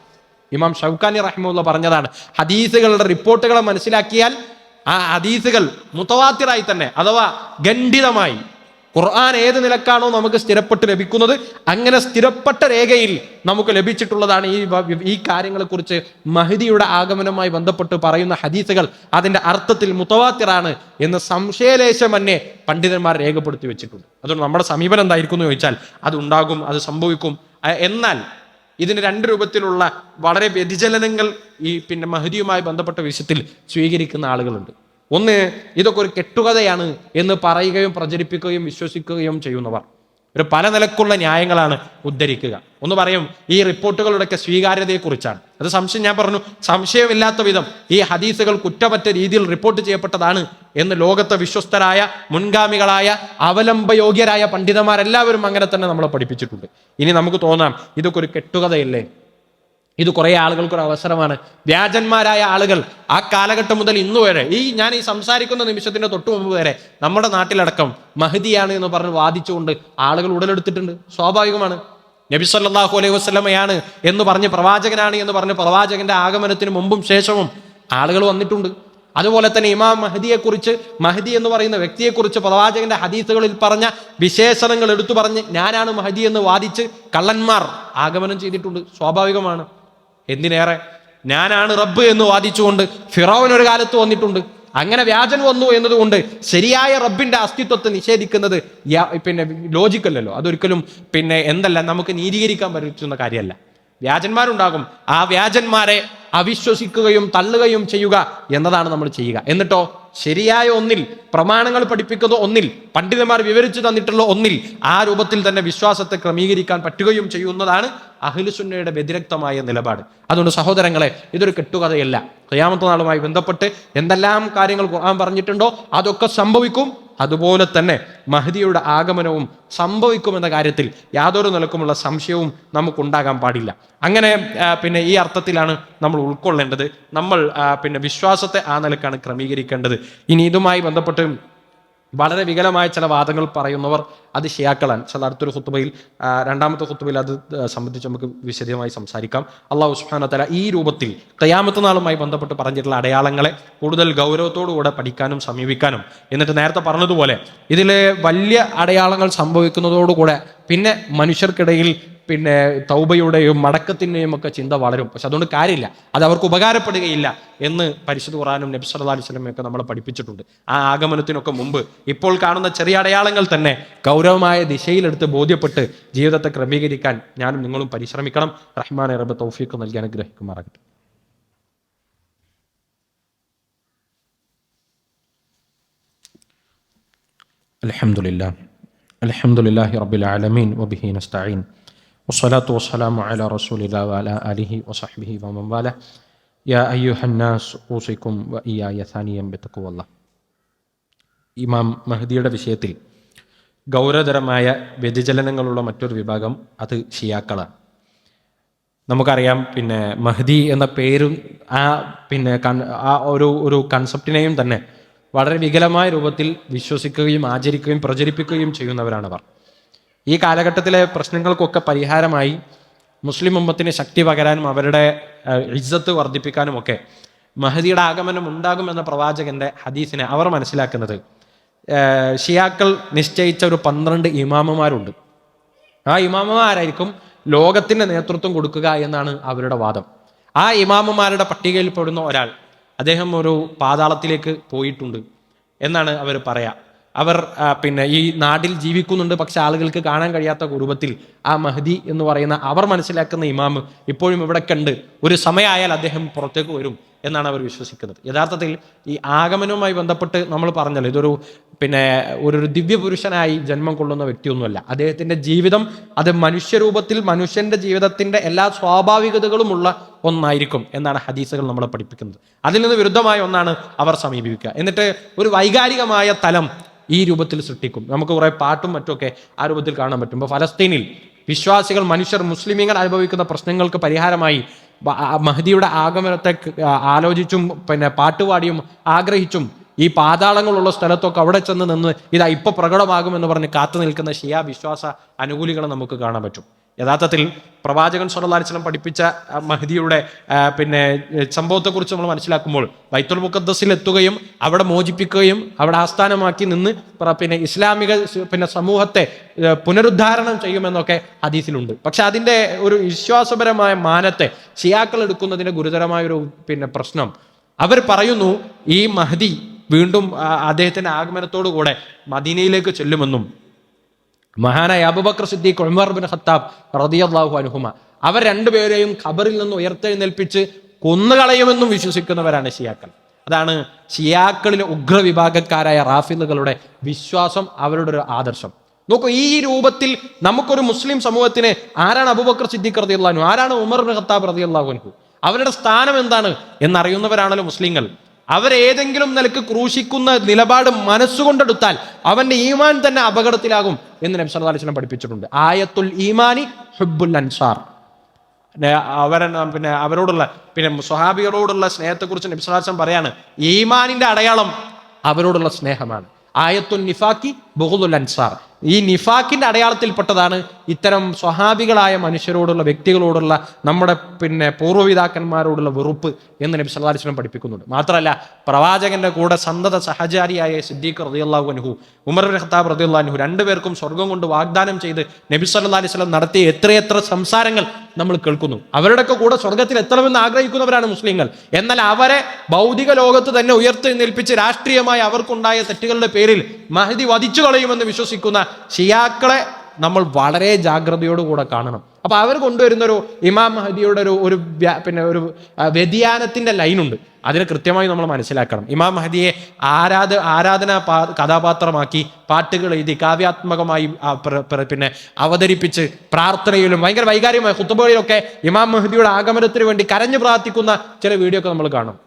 ഇമാം ഷൗക്കാനി റഹിമുള്ള പറഞ്ഞതാണ്. ഹദീസുകളുടെ റിപ്പോർട്ടുകളെ മനസ്സിലാക്കിയാൽ ആ ഹദീസുകൾ മുത്തവാത്തിറായി തന്നെ അഥവാ ഖണ്ഡിതമായി ഖുർആൻ ഏത് നിലക്കാണോ നമുക്ക് സ്ഥിരപ്പെട്ട് ലഭിക്കുന്നത് അങ്ങനെ സ്ഥിരപ്പെട്ട രേഖയിൽ നമുക്ക് ലഭിച്ചിട്ടുള്ളതാണ് ഈ ഈ കാര്യങ്ങളെക്കുറിച്ച് മഹദിയുടെ ആഗമനവുമായി ബന്ധപ്പെട്ട് പറയുന്ന ഹദീസുകൾ. അതിന്റെ അർത്ഥത്തിൽ മുത്തവാത്തിറാണ് എന്ന് സംശയലേശമന്യേ പണ്ഡിതന്മാർ രേഖപ്പെടുത്തി വെച്ചിട്ടുണ്ട്. അതുകൊണ്ട് നമ്മുടെ സമീപനം എന്തായിരിക്കും എന്ന് ചോദിച്ചാൽ അത് ഉണ്ടാകും അത് സംഭവിക്കും. എന്നാൽ ഇതിന് രണ്ട് രൂപത്തിലുള്ള വളരെ വ്യതിചലനങ്ങൾ ഈ പിന്നെ മഹദിയുമായി ബന്ധപ്പെട്ട വിഷയത്തിൽ സ്വീകരിക്കുന്ന ആളുകളുണ്ട്. ഒന്ന് ഇതൊക്കെ ഒരു കെട്ടുകഥയാണ് എന്ന് പറയുകയും പ്രചരിപ്പിക്കുകയും വിശ്വസിക്കുകയും ചെയ്യുന്നവർ. ഒരു പല നിലക്കുള്ള ന്യായങ്ങളാണ് ഉദ്ധരിക്കുക. ഒന്ന് പറയും ഈ റിപ്പോർട്ടുകളുടെയൊക്കെ സ്വീകാര്യതയെക്കുറിച്ചാണ്. അത് സംശയം ഞാൻ പറഞ്ഞു സംശയമില്ലാത്ത വിധം ഈ ഹദീസുകൾ കുറ്റമറ്റ രീതിയിൽ റിപ്പോർട്ട് ചെയ്യപ്പെട്ടതാണ് എന്ന് ലോകത്തെ വിശ്വസ്തരായ മുൻഗാമികളായ അവലംബയോഗ്യരായ പണ്ഡിതന്മാരെല്ലാവരും അങ്ങനെ തന്നെ നമ്മളെ പഠിപ്പിച്ചിട്ടുണ്ട്. ഇനി നമുക്ക് തോന്നാം ഇതൊക്കെ ഒരു കെട്ടുകഥയല്ലേ? ഇത് കുറേ ആളുകൾക്കൊരു അവസരമാണ്. വ്യാജന്മാരായ ആളുകൾ ആ കാലഘട്ടം മുതൽ ഇന്ന് വരെ ഈ ഞാൻ ഈ സംസാരിക്കുന്ന നിമിഷത്തിന്റെ തൊട്ടു മുമ്പ് വരെ നമ്മുടെ നാട്ടിലടക്കം മഹദിയാണ് എന്ന് പറഞ്ഞ് വാദിച്ചുകൊണ്ട് ആളുകൾ ഉടലെടുത്തിട്ടുണ്ട്. സ്വാഭാവികമാണ്. നബി സല്ലല്ലാഹു അലൈഹി വസ്ലമയാണ് എന്ന് പറഞ്ഞ് പ്രവാചകനാണ് എന്ന് പറഞ്ഞ് പ്രവാചകന്റെ ആഗമനത്തിന് മുമ്പും ശേഷവും ആളുകൾ വന്നിട്ടുണ്ട്. അതുപോലെ തന്നെ ഇമാം മഹദിയെക്കുറിച്ച് മഹദി എന്ന് പറയുന്ന വ്യക്തിയെക്കുറിച്ച് പ്രവാചകന്റെ ഹദീസുകളിൽ പറഞ്ഞ വിശേഷണങ്ങൾ എടുത്തു പറഞ്ഞ് ഞാനാണ് മഹദി എന്ന് വാദിച്ച് കള്ളന്മാർ ആഗമനം ചെയ്തിട്ടുണ്ട്. സ്വാഭാവികമാണ്. എന്തിനേറെ? ഞാനാണ് റബ്ബ് എന്ന് വാദിച്ചുകൊണ്ട് ഫിറോവൻ ഒരു കാലത്ത് വന്നിട്ടുണ്ട്. അങ്ങനെ വ്യാജൻ വന്നു എന്നതുകൊണ്ട് ശരിയായ റബ്ബിന്റെ അസ്തിത്വത്തെ നിഷേധിക്കുന്നത് പിന്നെ ലോജിക്കല്ലല്ലോ അതൊരിക്കലും പിന്നെ എന്തല്ല നമുക്ക് നീതീകരിക്കാൻ പറ്റുന്ന കാര്യമല്ല. വ്യാജന്മാരുണ്ടാകും. ആ വ്യാജന്മാരെ അവിശ്വസിക്കുകയും തള്ളുകയും ചെയ്യുക എന്നതാണ് നമ്മൾ ചെയ്യുക. എന്നിട്ടോ ശരിയായ ഒന്നിൽ പ്രമാണങ്ങൾ പഠിപ്പിക്കുന്ന ഒന്നിൽ പണ്ഡിതന്മാർ വിവരിച്ചു തന്നിട്ടുള്ള ഒന്നിൽ ആ രൂപത്തിൽ തന്നെ വിശ്വാസത്തെ ക്രമീകരിക്കാൻ പറ്റുകയും ചെയ്യുന്നതാണ് അഹ്ലുസുന്നയുടെ വ്യതിരക്തമായ നിലപാട്. അതുകൊണ്ട് സഹോദരങ്ങളെ ഇതൊരു കെട്ടുകഥയല്ല. ക്രിയാമത്ത നാളുമായി ബന്ധപ്പെട്ട് എന്തെല്ലാം കാര്യങ്ങൾ ഖുർആൻ പറഞ്ഞിട്ടുണ്ടോ അതൊക്കെ സംഭവിക്കും. അതുപോലെ തന്നെ മഹദിയുടെ ആഗമനവും സംഭവിക്കുമെന്ന കാര്യത്തിൽ യാതൊരു നിലക്കുമുള്ള സംശയവും നമുക്കുണ്ടാകാൻ പാടില്ല. അങ്ങനെ പിന്നെ ഈ അർത്ഥത്തിലാണ് നമ്മൾ ഉൾക്കൊള്ളേണ്ടത്. നമ്മൾ പിന്നെ വിശ്വാസത്തെ ആ നിലക്കാണ് ക്രമീകരിക്കേണ്ടത്. ഇനി ഇതുമായി ബന്ധപ്പെട്ട് വളരെ വികലമായ ചില വാദങ്ങൾ പറയുന്നവർ അത് ഷിയാക്കളാണ്. ചില അടുത്തൊരു ഹുത്തുബയിൽ രണ്ടാമത്തെ ഹുത്തുബയിൽ അത് സംബന്ധിച്ച് നമുക്ക് വിശദമായി സംസാരിക്കാം. അള്ളാഹു ഉസ്മാന തല ഈ രൂപത്തിൽ കയ്യാമത്ത് നാളുമായി ബന്ധപ്പെട്ട് പറഞ്ഞിട്ടുള്ള അടയാളങ്ങളെ കൂടുതൽ ഗൗരവത്തോടുകൂടെ പഠിക്കാനും സമീപിക്കാനും. എന്നിട്ട് നേരത്തെ പറഞ്ഞതുപോലെ ഇതിലെ വലിയ അടയാളങ്ങൾ സംഭവിക്കുന്നതോടുകൂടെ പിന്നെ മനുഷ്യർക്കിടയിൽ പിന്നെ തൗബയുടെയും മടക്കത്തിന്റെയും ഒക്കെ ചിന്ത വളരും. പക്ഷെ അതുകൊണ്ട് കാര്യമില്ല. അത് അവർക്ക് ഉപകാരപ്പെടുകയില്ല എന്ന് പരിശുദ്ധ ഖുറാനും നബി സല്ലല്ലാഹു അലൈഹി വസല്ലമയൊക്കെ നമ്മളെ പഠിപ്പിച്ചിട്ടുണ്ട്. ആ ആഗമനത്തിനൊക്കെ മുമ്പ് ഇപ്പോൾ കാണുന്ന ചെറിയ അടയാളങ്ങൾ തന്നെ ഗൗരവമായ ദിശയിലെടുത്ത് ബോധ്യപ്പെട്ട് ജീവിതത്തെ ക്രമീകരിക്കാൻ ഞാനും നിങ്ങളും പരിശ്രമിക്കണം റഹ്മാൻ റബ്ബ് തൗഫീഖ് നൽകി അനുഗ്രഹിക്കുമാറാകട്ടെ الحمد لله الحمد لله رب العالمين وبه نستعين والصلاة والسلام على رسول الله وعلى آله وصحبه ومن والاه يا أيها الناس أوصيكم وإياي ثانيا بتقوى الله ഇമാം മഹദിയുടെ വിഷയത്തിൽ ഗൗരവതരമായ വ്യതിചലനങ്ങളുള്ള മറ്റൊരു വിഭാഗം അത് ഷിയാക്കളാണ്. നമുക്കറിയാം പിന്നെ മഹദി എന്ന പേരും ആ പിന്നെ ആ ഒരു ഒരു കൺസെപ്റ്റിനെയും തന്നെ വളരെ വികലമായ രൂപത്തിൽ വിശ്വസിക്കുകയും ആചരിക്കുകയും പ്രചരിപ്പിക്കുകയും ചെയ്യുന്നവരാണവർ. ഈ കാലഘട്ടത്തിലെ പ്രശ്നങ്ങൾക്കൊക്കെ പരിഹാരമായി മുസ്ലിം ഉമ്മത്തിന് ശക്തി പകരാനും അവരുടെ ഇജ്ജത്ത് വർദ്ധിപ്പിക്കാനുമൊക്കെ മഹദിയുടെ ആഗമനം ഉണ്ടാകുമെന്ന പ്രവാചകന്റെ ഹദീസിനെ അവർ മനസ്സിലാക്കുന്നത് ഷിയാക്കൾ നിശ്ചയിച്ച ഒരു പന്ത്രണ്ട് ഇമാമമാരുണ്ട്. ആ ഇമാമമാരായിരിക്കും ലോകത്തിന് നേതൃത്വം കൊടുക്കുക എന്നാണ് അവരുടെ വാദം. ആ ഇമാമമാരുടെ പട്ടികയിൽ പെടുന്ന ഒരാൾ അദ്ദേഹം ഒരു പാതാളത്തിലേക്ക് പോയിട്ടുണ്ട് എന്നാണ് അവർ പറയാ. അവർ പിന്നെ ഈ നാട്ടിൽ ജീവിക്കുന്നുണ്ട് പക്ഷെ ആളുകൾക്ക് കാണാൻ കഴിയാത്ത കുടുംബത്തിൽ ആ മഹദി എന്ന് പറയുന്ന അവർ മനസ്സിലാക്കുന്ന ഇമാമ് ഇപ്പോഴും ഇവിടെ കണ്ട് ഒരു സമയമായാൽ അദ്ദേഹം പുറത്തേക്ക് വരും എന്നാണ് അവർ വിശ്വസിക്കുന്നത്. യഥാർത്ഥത്തിൽ ഈ ആഗമനവുമായി ബന്ധപ്പെട്ട് നമ്മൾ പറഞ്ഞല്ലോ ഇതൊരു പിന്നെ ഒരു ദിവ്യപുരുഷനായി ജന്മം കൊള്ളുന്ന വ്യക്തിയൊന്നുമല്ല. അദ്ദേഹത്തിന്റെ ജീവിതം അത് മനുഷ്യരൂപത്തിൽ മനുഷ്യന്റെ ജീവിതത്തിന്റെ എല്ലാ സ്വാഭാവികതകളുമുള്ള ഒന്നായിരിക്കും എന്നാണ് ഹദീസുകൾ നമ്മളെ പഠിപ്പിക്കുന്നത്. അതിൽ നിന്ന് വിരുദ്ധമായ ഒന്നാണ് അവർ സമീപിക്കുക. എന്നിട്ട് ഒരു വൈകാരികമായ തലം ഈ രൂപത്തിൽ സൃഷ്ടിക്കും. നമുക്ക് കുറേ പാട്ടും മറ്റുമൊക്കെ ആ രൂപത്തിൽ കാണാൻ പറ്റും. ഇപ്പോൾ ഫലസ്തീനിൽ വിശ്വാസികൾ മനുഷ്യർ മുസ്ലിമീങ്ങൾ അനുഭവിക്കുന്ന പ്രശ്നങ്ങൾക്ക് പരിഹാരമായി മഹദിയുടെ ആഗമനത്തെ ആലോചിച്ചും പിന്നെ പാട്ടുപാടിയും ആഗ്രഹിച്ചും ഈ പാതാളങ്ങളുള്ള സ്ഥലത്തൊക്കെ അവിടെ ചെന്ന് നിന്ന് ഇതാ ഇപ്പോൾ പ്രകടമാകുമെന്ന് പറഞ്ഞ് കാത്തു നിൽക്കുന്ന ഷിയ വിശ്വാസ അനുകൂലികളെ നമുക്ക് കാണാൻ പറ്റും. യഥാർത്ഥത്തിൽ പ്രവാചകൻ സ്വലാലിസ്ലം പഠിപ്പിച്ച മഹദിയുടെ പിന്നെ സംഭവത്തെക്കുറിച്ച് നമ്മൾ മനസ്സിലാക്കുമ്പോൾ ബൈത്തുൽ മുഖദ്സിൽ എത്തുകയും അവിടെ മോചിപ്പിക്കുകയും അവിടെ ആസ്ഥാനമാക്കി നിന്ന് പിന്നെ ഇസ്ലാമിക പിന്നെ സമൂഹത്തെ പുനരുദ്ധാരണം ചെയ്യുമെന്നൊക്കെ ഹദീസിലുണ്ട്. പക്ഷെ അതിന്റെ ഒരു വിശ്വാസപരമായ മാനത്തെ ഷിയാക്കൾ എടുക്കുന്നതിന്റെ ഗുരുതരമായ ഒരു പിന്നെ പ്രശ്നം. അവർ പറയുന്നു ഈ മഹദി വീണ്ടും അദ്ദേഹത്തിന്റെ ആഗമനത്തോടു കൂടെ മദീനയിലേക്ക് ചെല്ലുമെന്നും മഹാനായ Abu Bakr Siddique Umar bin Khattab റളിയല്ലാഹു അനുഹുമ അവർ രണ്ടുപേരെയും ഖബറിൽ നിന്ന് ഉയർത്തെഴുന്നേൽപ്പിച്ച് കൊന്നുകളയുമെന്നും വിശ്വസിക്കുന്നവരാണ് ഷിയാക്കൾ. അതാണ് ഷിയാക്കളിലെ ഉഗ്രവിഭാഗക്കാരായ റാഫിലുകളുടെ വിശ്വാസം അവരുടെ ഒരു ആദർശം. നോക്കൂ ഈ രൂപത്തിൽ നമുക്കൊരു മുസ്ലിം സമൂഹത്തിന് ആരാണ് അബുബക്കർ സിദ്ദീഖ് റളിയല്ലാഹു ആരാണ് ഉമർ ബിൻ ഖത്താബ് അൻഹു? അവരുടെ സ്ഥാനം എന്താണ് എന്നറിയുന്നവരാണല്ലോ മുസ്ലിങ്ങൾ. അവരേതെങ്കിലും നിലയ്ക്ക് ക്രൂശിക്കുന്ന നിലപാട് മനസ്സുകൊണ്ടെടുത്താൽ അവന്റെ ഈമാൻ തന്നെ അപകടത്തിലാകും എന്ന് നബി സല്ലല്ലാഹു അലൈഹി വസല്ലം പഠിപ്പിച്ചിട്ടുണ്ട്. ആയത്തുൽ ഈമാനി ഹുബ്ബുൽ അൻസാർ. അവരെ പിന്നെ അവരോടുള്ള പിന്നെ സ്വഹാബികളോടുള്ള സ്നേഹത്തെക്കുറിച്ച് നബി സല്ലല്ലാഹു അലൈഹി പറയാണ്. ഈമാനിന്റെ അടയാളം അവരോടുള്ള സ്നേഹമാണ്. ആയത്തുൽ നിഫാക്കി ബുഹുദുൽ അൻസാർ. ഈ നിഫാക്കിന്റെ അടയാളത്തിൽപ്പെട്ടതാണ് ഇത്തരം സ്വഹാബികളായ മനുഷ്യരോടുള്ള വ്യക്തികളോടുള്ള നമ്മുടെ പിന്നെ പൂർവപിതാക്കന്മാരോടുള്ള വെറുപ്പ് എന്ന് നബി അലൈഹി വസല്ലം പഠിപ്പിക്കുന്നുണ്ട്. മാത്രമല്ല പ്രവാചകന്റെ കൂടെ സന്തത സഹചാരിയായ സിദ്ദീഖ് റളിയല്ലാഹു അൻഹു ഉമർ ഖത്താബ് റളിയല്ലാഹു അൻഹു രണ്ടുപേർക്കും സ്വർഗം കൊണ്ട് വാഗ്ദാനം ചെയ്ത് നബി അലൈഹി വസല്ലം നടത്തിയ എത്രയെത്ര സംസാരങ്ങൾ നമ്മൾ കേൾക്കുന്നു. അവരുടെയൊക്കെ കൂടെ സ്വർഗത്തിൽ എത്തണമെന്ന് ആഗ്രഹിക്കുന്നവരാണ് മുസ്ലിങ്ങൾ. എന്നാൽ അവരെ ഭൗതിക ലോകത്ത് തന്നെ ഉയർത്തി നിൽപ്പിച്ച് രാഷ്ട്രീയമായി അവർക്കുണ്ടായ തെറ്റുകളുടെ പേരിൽ മഹദി വധിച്ചു കളയുമെന്ന് വിശ്വസിക്കുന്ന ഷിയാക്കളെ നമ്മൾ വളരെ ജാഗ്രതയോടുകൂടെ കാണണം. അപ്പൊ അവർ കൊണ്ടുവരുന്ന ഒരു ഇമാം മഹദിയുടെ ഒരു ഒരു പിന്നെ ഒരു വ്യതിയാനത്തിന്റെ ലൈനുണ്ട് അതിനെ കൃത്യമായി നമ്മൾ മനസ്സിലാക്കണം. ഇമാം മഹദിയെ ആരാധ ആരാധനാ കഥാപാത്രമാക്കി പാട്ടുകൾ എഴുതി കാവ്യാത്മകമായി പിന്നെ അവതരിപ്പിച്ച് പ്രാർത്ഥനയിലും ഭയങ്കര വൈകാരികമായ കുത്തുബകളിലൊക്കെ ഇമാം മഹദിയുടെ ആഗമനത്തിന് വേണ്ടി കരഞ്ഞു പ്രാർത്ഥിക്കുന്ന ചില വീഡിയോ ഒക്കെ നമ്മൾ കാണും.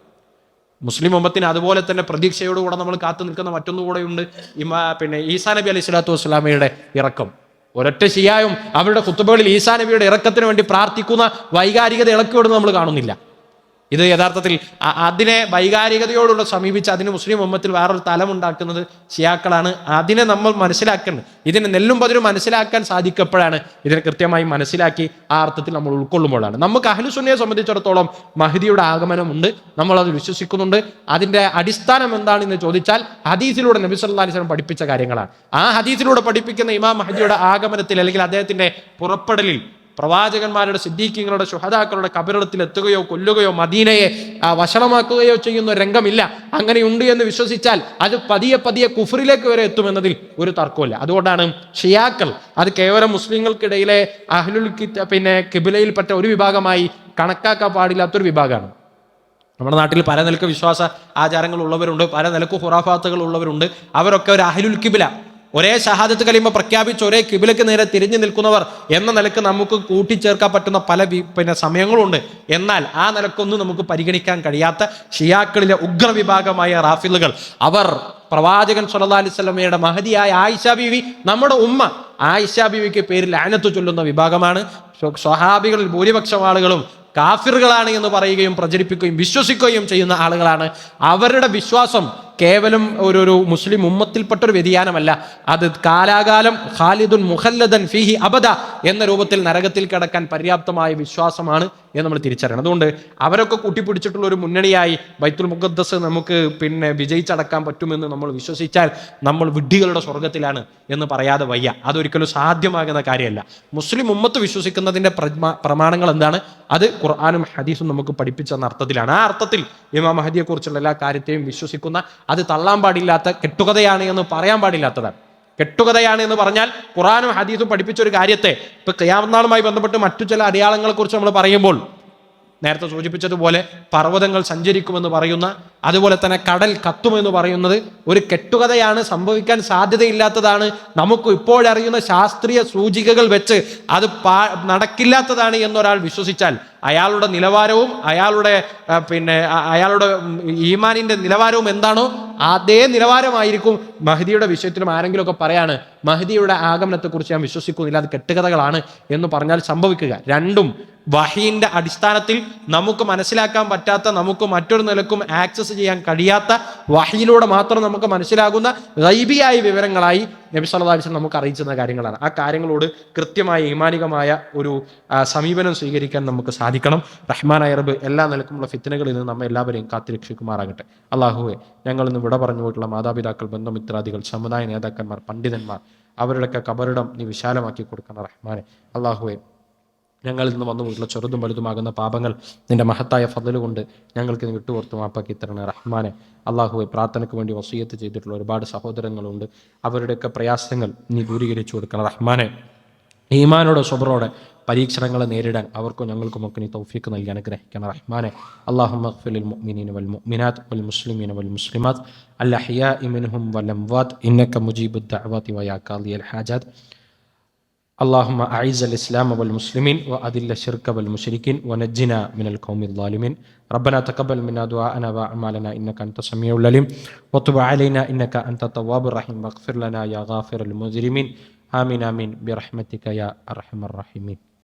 മുസ്ലിം ഉമ്മത്തിന് അതുപോലെ തന്നെ പ്രതീക്ഷയോടുകൂടെ നമ്മൾ കാത്തു നിൽക്കുന്ന മറ്റൊന്നുകൂടെയുണ്ട്. ഇമാ പിന്നെ ഈസാ നബി അലൈഹി സ്വലാത്തു വസ്സലാമയുടെ ഇറക്കം. ഒരൊറ്റ ശിയായും അവരുടെ കുത്തുബകളിൽ ഈസാ നബിയുടെ ഇറക്കത്തിന് വേണ്ടി പ്രാർത്ഥിക്കുന്ന വൈകാരികത ഇളക്കിവിടുന്നത് നമ്മൾ കാണുന്നില്ല. ഇത് യഥാർത്ഥത്തിൽ അതിനെ വൈകാരികതയോടുള്ള സമീപിച്ച് അതിന് മുസ്ലിം ഉമ്മത്തിൽ വേറൊരു തലം ഉണ്ടാക്കുന്നത് ഷിയാക്കളാണ്. അതിനെ നമ്മൾ മനസ്സിലാക്കേണ്ടത് ഇതിനെ നെല്ലും പതിരും മനസ്സിലാക്കാൻ സാധിക്കപ്പോഴാണ് ഇതിനെ കൃത്യമായി മനസ്സിലാക്കി ആ അർത്ഥത്തിൽ നമ്മൾ ഉൾക്കൊള്ളുമ്പോഴാണ്. നമുക്ക് അഹ്ലുസുന്നയെ സംബന്ധിച്ചിടത്തോളം മഹദിയുടെ ആഗമനമുണ്ട്. നമ്മൾ അത് വിശ്വസിക്കുന്നുണ്ട്. അതിന്റെ അടിസ്ഥാനം എന്താണെന്ന് ചോദിച്ചാൽ ഹദീസിലൂടെ നബി വസല്ലം പഠിപ്പിച്ച കാര്യങ്ങളാണ്. ആ ഹദീസിലൂടെ പഠിപ്പിക്കുന്ന ഇമാം മഹദിയുടെ ആഗമനത്തിൽ അല്ലെങ്കിൽ അദ്ദേഹത്തിന്റെ പുറപ്പെടലിൽ പ്രവാചകന്മാരുടെ സിദ്ദീഖിങ്ങളുടെ ശുഹദാക്കളുടെ കബറിടത്തിൽ എത്തുകയോ കൊല്ലുകയോ മദീനയെ വഷളമാക്കുകയോ ചെയ്യുന്ന രംഗമില്ല. അങ്ങനെയുണ്ട് എന്ന് വിശ്വസിച്ചാൽ അത് പതിയെ പതിയെ കുഫറിലേക്ക് വരെ എത്തുമെന്നതിൽ ഒരു തർക്കമില്ല അതുകൊണ്ടാണ് ഷിയാക്കൾ അത് കേവലം മുസ്ലിങ്ങൾക്കിടയിലെ അഹ്ലുൽ കിത്ത പിന്നെ കിബിലയിൽപ്പെട്ട ഒരു വിഭാഗമായി കണക്കാക്കാൻ പാടില്ലാത്തൊരു വിഭാഗമാണ്. നമ്മുടെ നാട്ടിൽ പല നിലയ്ക്ക് വിശ്വാസ ആചാരങ്ങൾ ഉള്ളവരുണ്ട് പല നിലയ്ക്ക് ഹുറാഫാത്തുകൾ ഉള്ളവരുണ്ട് അവരൊക്കെ ഒരു അഹ്ലുൽ കിബില. ഒരേ ഷഹാദത്ത് കലിമ പ്രഖ്യാപിച്ച് ഒരേ കിബിലക്ക് നേരെ തിരിഞ്ഞു നിൽക്കുന്നവർ എന്ന നിലയ്ക്ക് നമുക്ക് കൂട്ടിച്ചേർക്കാൻ പറ്റുന്ന പല പിന്നെ സമയങ്ങളുണ്ട്. എന്നാൽ ആ നിലക്കൊന്നും നമുക്ക് പരിഗണിക്കാൻ കഴിയാത്ത ഷിയാക്കളിലെ ഉഗ്രവിഭാഗമായ റാഫിലുകൾ അവർ പ്രവാചകൻ സുല്ലാ അലൈഹി വസല്ലമയുടെ മഹതിയായ ആയിഷ ബീവി നമ്മുടെ ഉമ്മ. ആയിഷ ബീവിക്ക് പേരിൽ ആനത്ത് ചൊല്ലുന്ന വിഭാഗമാണ്. സ്വ- സ്വഹാബികളിൽ ഭൂരിപക്ഷം ആളുകളും കാഫിറുകളാണ് എന്ന് പറയുകയും പ്രചരിപ്പിക്കുകയും വിശ്വസിക്കുകയും ചെയ്യുന്ന ആളുകളാണ്. അവരുടെ വിശ്വാസം കേവലം ഒരു ഒരു മുസ്ലിം ഉമ്മത്തിൽപ്പെട്ട ഒരു വ്യതിയാനമല്ല. അത് കാലാകാലം ഖാലിദുൻ മുഹല്ലദൻ ഫിഹി അബദ എന്ന രൂപത്തിൽ നരകത്തിൽ കിടക്കാൻ പര്യാപ്തമായ വിശ്വാസമാണ് എന്ന് നമ്മൾ തിരിച്ചറിയണം. അതുകൊണ്ട് അവരൊക്കെ കൂട്ടിപ്പിടിച്ചിട്ടുള്ള ഒരു മുന്നണിയായി ബൈത്തുൽ മുഖദ്ദസ് നമുക്ക് പിന്നെ വിജയിച്ചടക്കാൻ പറ്റുമെന്ന് നമ്മൾ വിശ്വസിച്ചാൽ നമ്മൾ വിഡ്ഢികളുടെ സ്വർഗത്തിലാണ് എന്ന് പറയാതെ വയ്യ. അതൊരിക്കലും സാധ്യമാകുന്ന കാര്യമല്ല. മുസ്ലിം ഉമ്മത്ത് വിശ്വസിക്കുന്നതിന്റെ പ്രമാണങ്ങൾ എന്താണ്? അത് ഖുർആാനും ഹദീസും നമുക്ക് പഠിപ്പിച്ചെന്ന അർത്ഥത്തിലാണ്. ആ അർത്ഥത്തിൽ ഇമാം മഹദിയെക്കുറിച്ചുള്ള എല്ലാ കാര്യത്തെയും വിശ്വസിക്കുന്ന അത് തള്ളാൻ പാടില്ലാത്ത കെട്ടുകഥയാണ് എന്ന് പറയാൻ പാടില്ലാത്തതാണ്. കെട്ടുകഥയാണ് എന്ന് പറഞ്ഞാൽ ഖുറാനും ഹദീസും പഠിപ്പിച്ച ഒരു കാര്യത്തെ ഇപ്പൊ കയാമനാളുമായി ബന്ധപ്പെട്ട് മറ്റു ചില അടയാളങ്ങളെക്കുറിച്ച് നമ്മൾ പറയുമ്പോൾ നേരത്തെ സൂചിപ്പിച്ചതുപോലെ പർവതങ്ങൾ സഞ്ചരിക്കുമെന്ന് പറയുന്ന അതുപോലെ തന്നെ കടൽ കത്തുമെന്ന് പറയുന്നത് ഒരു കെട്ടുകഥയാണ് സംഭവിക്കാൻ സാധ്യതയില്ലാത്തതാണ്. നമുക്ക് ഇപ്പോഴറിയുന്ന ശാസ്ത്രീയ സൂചികകൾ വെച്ച് അത് പാ നടക്കില്ലാത്തതാണ് എന്നൊരാൾ വിശ്വസിച്ചാൽ അയാളുടെ നിലവാരവും അയാളുടെ പിന്നെ അയാളുടെ ഈമാനിന്റെ നിലവാരവും എന്താണോ അതേ നിലവാരമായിരിക്കും. മഹദിയുടെ വിഷയത്തിലും ആരെങ്കിലുമൊക്കെ പറയാണ് മഹദിയുടെ ആഗമനത്തെക്കുറിച്ച് ഞാൻ വിശ്വസിക്കുന്നില്ല അത് കെട്ടുകഥകളാണ് എന്ന് പറഞ്ഞാൽ സംഭവിക്കുക. രണ്ടും വഹീന്റെ അടിസ്ഥാനത്തിൽ നമുക്ക് മനസ്സിലാക്കാൻ പറ്റാത്ത നമുക്ക് മറ്റൊരു നിലക്കും ആക്സസ് ചെയ്യാൻ കഴിയാത്ത വഹിയിലൂടെ മാത്രം നമുക്ക് മനസ്സിലാകുന്ന ഗൈബിയായ വിവരങ്ങളായി നബി സല്ലാസ് നമുക്ക് അറിയിച്ചുന്ന കാര്യങ്ങളാണ്. ആ കാര്യങ്ങളോട് കൃത്യമായ ഈമാനികമായ ഒരു സമീപനം സ്വീകരിക്കാൻ നമുക്ക് സാധിക്കണം. റഹ്മാനായ റബ്ബ് എല്ലാ നിലക്കുമുള്ള ഫിത്തനകളിൽ നിന്ന് നമ്മെ എല്ലാവരെയും കാത്തിരക്ഷിക്കുമാറാകട്ടെ അള്ളാഹുവെ ഞങ്ങൾ ഇന്ന് വിട പറഞ്ഞു പോയിട്ടുള്ള മാതാപിതാക്കൾ ബന്ധമിത്രാദികൾ സമുദായ നേതാക്കന്മാർ പണ്ഡിതന്മാർ അവരുടെയൊക്കെ കബറിടം നീ വിശാലമാക്കി കൊടുക്കണം റഹ്മാനെ. അള്ളാഹുവെ ഞങ്ങളിൽ നിന്ന് വന്നു പോയിട്ടുള്ള ചെറുതും വലുതുമാകുന്ന പാപങ്ങൾ നിന്റെ മഹത്തായ ഫضل കൊണ്ട് ഞങ്ങൾക്ക് നീ വിട്ടുപുറത്ത് മാപ്പാക്കി തരണേ റഹ്മാനെ. അള്ളാഹുവെ പ്രാർത്ഥനയ്ക്ക് വേണ്ടി വസീയത്ത് ചെയ്തിട്ടുള്ള ഒരുപാട് സഹോദരങ്ങളുണ്ട്. അവരുടെയൊക്കെ പ്രയാസങ്ങൾ നീ ദൂരീകരിച്ചു കൊടുക്കണം റഹ്മാനെ. ഈമാനോടെ സ്വബറോടെ പരീക്ഷണങ്ങളെ നേരിടാൻ അവർക്കും ഞങ്ങൾക്കും ഒക്കെ നീ തൗഫീക്ക് നൽകി അനുഗ്രഹിക്കണം റഹ്മാനെ. അള്ളാഹു മഖ്ഫിലിൽ മുഅ്മിനീന വൽ മുഅ്മിനാത്ത് വൽ മുസ്ലിമീന വൽ മുസ്ലിമാത്ത്. അൽ വൽ ഇന്നക اللهم أعز الإسلام والمسلمين وأذل الشرك والمشركين ونجنا من القوم الظالمين. ربنا تقبل منا دعاءنا وأعمالنا إنك أنت السميع العليم. وتب علينا إنك أنت التواب الرحيم. واغفر لنا يا غافر المجرمين. آمين آمين. برحمتك يا أرحم الراحمين.